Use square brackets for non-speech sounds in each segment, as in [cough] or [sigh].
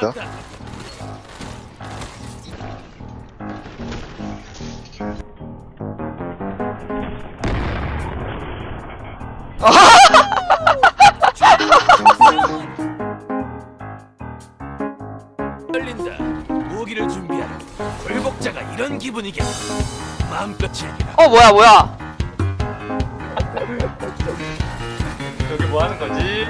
남았다. 열린다. 무기를 준비하라. 굴복자가 이런 기분이겠다. 마음껏 즐기라. 어 뭐야 뭐야 여기 뭐 하는 거지?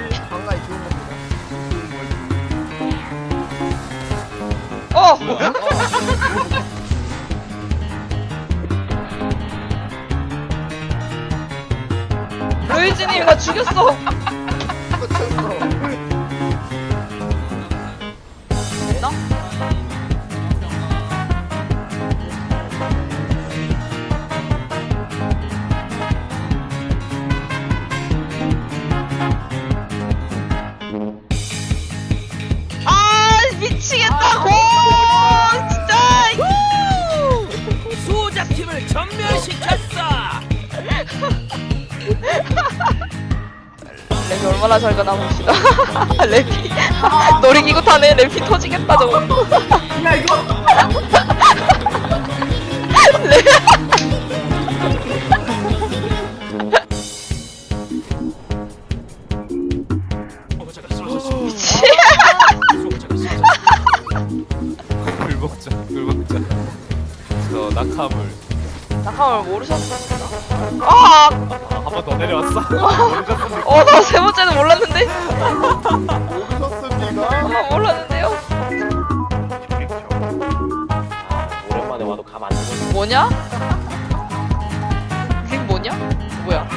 [laughs] 어 루이지님 나 죽였어. 얼마나 잘 가나 봅시다 [laughs] 랩이 놀이기구 타네 랩이 터지겠다 저거 야 이거. 미치 수호자가 쓰러졌습니다. 굴복자, 굴복자. 저 낙하물. 낙하물 모르셨어 아! 한번더 내려왔어. [laughs] 모르셨습니까? 어, 나 세 번째는 몰랐는데? 모르셨습니까? 아, 몰랐는데요? 오랜만에 와도 감안 되는 뭐냐? 그게 뭐냐? 뭐야?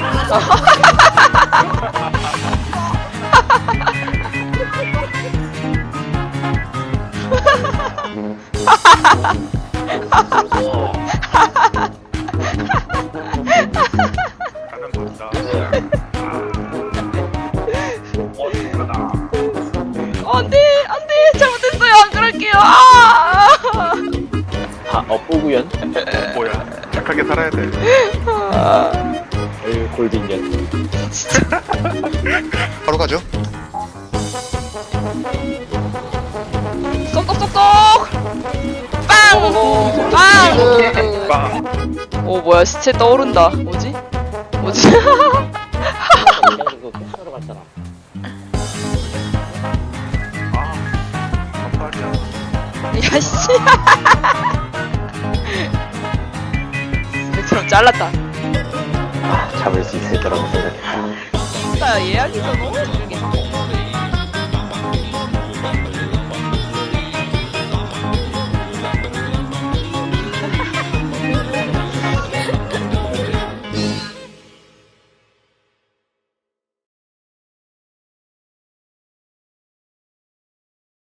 어, 안 돼! 안 돼! 잘못했어요! 안 그럴게요! 아! 아, 업보구연? 뭐야? 착하게 살아야 돼. 어유 골든년. [laughs] 바로 가죠. 쏙쏙쏙쏙! 빵! 빵! 빵. 오, 뭐야, 시체 떠오른다. 뭐지? 뭐지? [laughs] 야, 씨. [laughs] 스펙트럼 잘랐다. 아, 잡을 수 있을 거라고 생각해. 나 예약이잖아.